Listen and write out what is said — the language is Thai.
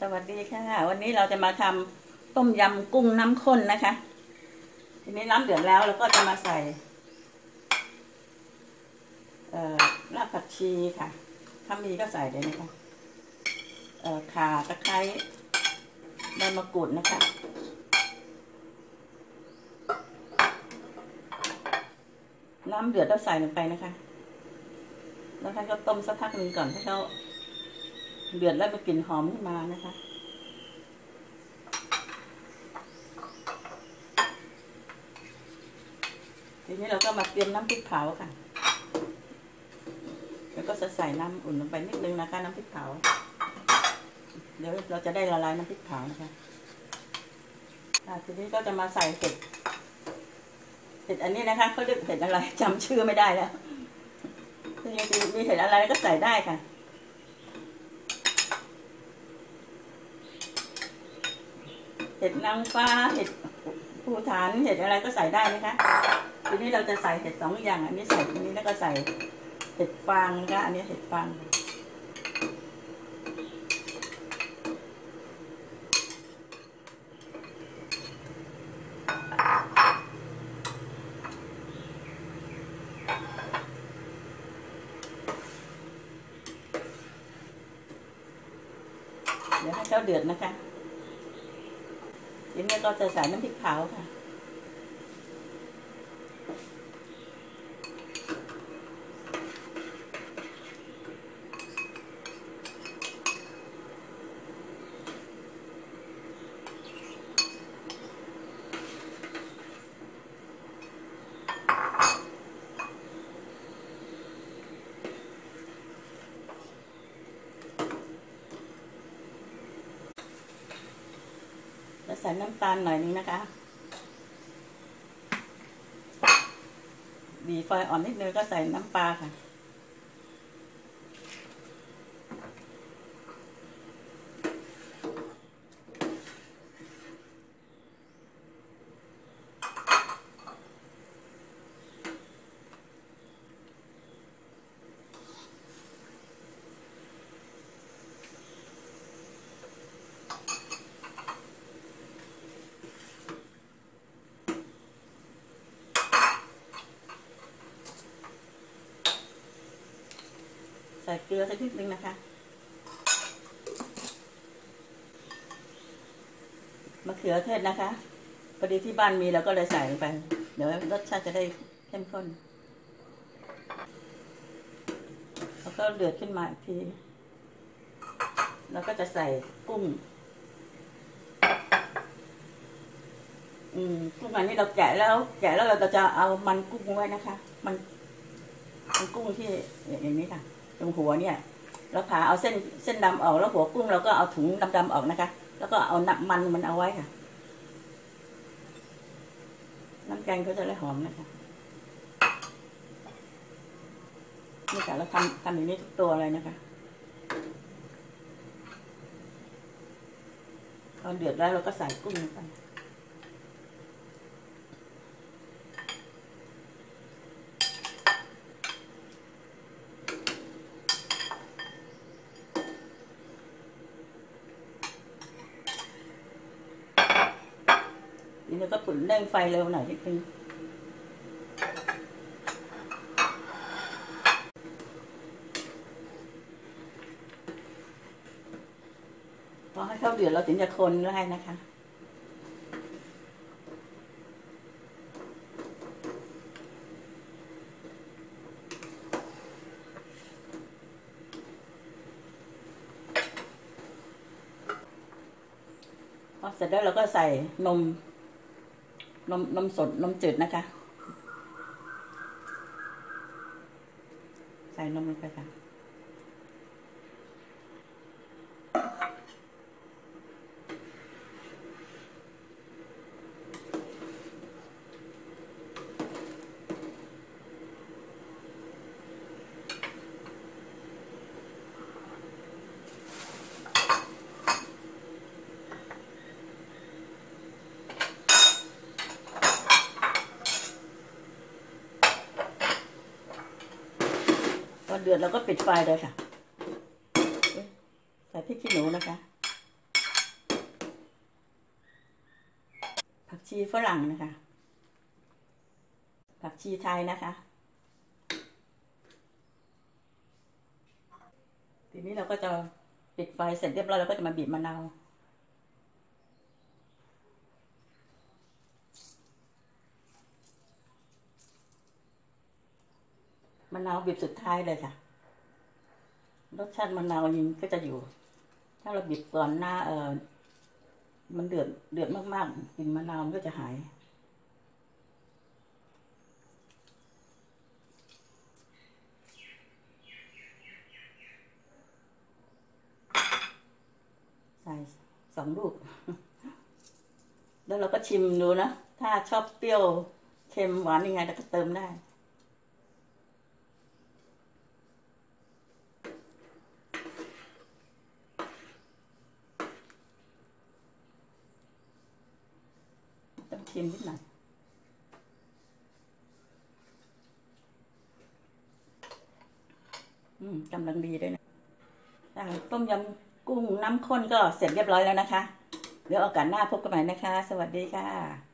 สวัสดีค่ะ วันนี้เราจะมาทำต้มยำกุ้งน้ำข้นนะคะ ทีนี้น้ำเดือดแล้วเราก็จะมาใส่เอ่อรากผักชีค่ะ ถ้ามีก็ใส่เลยนะคะเอ่อข่าตะไคร้ใบมะกรูดนะคะ น้ำเดือดเราใส่ลงไปนะคะ แล้วท่านก็ต้มสักพักหนึ่งก่อนให้เขา เดือดแล้วไปกลิ่นหอมขึ้นมานะคะทีนี้เราก็มาเตรียมน้ำพริกเผาค่ะ แล้วก็จะใส่น้ำอุ่นลงไปนิดนึงนะคะน้ำพริกเผา เดี๋ยวเราจะได้ละลายน้ำพริกเผานะคะทีนี้ก็จะมาใส่เห็ด เห็ดอันนี้นะคะเขาเรียกเห็ดอะไรจำชื่อไม่ได้แล้วจริงๆมีเห็ดอะไรก็ใส่ได้ค่ะ เห็ดนางฟ้าเห็ดภูฐานเห็ดอะไรก็ใส่ได้นะคะทีนี้เราจะใส่เห็ดสองอย่างอันนี้ใส่ตรงนี้แล้วก็ใส่เห็ดฟางนะคะอันนี้เห็ดฟางเดี๋ยวให้เขาเดือดนะคะ ทีนี้ก็จะใส่น้ำพริกเผาค่ะ ใส่น้ำตาลหน่อยนึงนะคะ บีไฟอ่อนนิดนึงก็ใส่น้ำปลาค่ะ ส่เกลือสักนิดนึงนะคะ มะเขือเทศนะคะพอดีที่บ้านมีเราก็เลยใส่ลงไป เดี๋ยวรสชาติจะได้เข้มข้น แล้วก็เดือดขึ้นมาอีกที แล้วก็จะใส่กุ้ง อืมกุ้งอันนี้เราแกะแล้ว แกะแล้วเราจะเอามันกุ้งไว้นะคะ มันมันกุ้งที่อย่างนี้ค่ะ ตรงหัวเนี่ยเราผ่าเอาเส้นเส้นดำออกแล้วหัวกุ้งเราก็เอาถุงดำๆออกนะคะ แล้วก็เอาน้ำมันมันเอาไว้ค่ะ น้ำแกงก็จะได้หอมนะคะนี่ค่ะเราทำทำอย่างนี้ทุกตัวเลยนะคะตอเดือดแล้วเราก็ใส่กุ้งลงไป ทีนี้ก็ปุ่นเร่งไฟเร็วหน่อยนิดนึงพอให้เข้าเดือดเราถึงจะคนได้นะคะพอเสร็จแล้วเราก็ใส่นม นมนมสดนมจืดนะคะ ใส่นมลงไปค่ะ เดือดเราก็ปิดไฟเลยค่ะ ใส่พริกขี้หนูนะคะ ผักชีฝรั่งนะคะ ผักชีไทยนะคะ ทีนี้เราก็จะปิดไฟเสร็จเรียบร้อยเราก็จะมาบีบมะนาว นาวบีบสุดท้ายเลยค่ะ รสชาติมะนาวยิงก็จะอยู่ ถ้าเราบีบก่อนหน้าเออมันเดือดเดือดมากๆกลิ่นมะนาวมันก็จะหาย ใส่สองลูก แล้วเราก็ชิมดูนะ ถ้าชอบเปรี้ยวเค็มหวานยังไงเราก็เติมได้ ต้องชิมนิดหน่อยอืมกำลังดีด้วยนะต้มยำกุ้งน้ำข้นก็เสร็จเรียบร้อยแล้วนะคะ เดี๋ยวโอกาสหน้าพบกันใหม่นะคะ สวัสดีค่ะ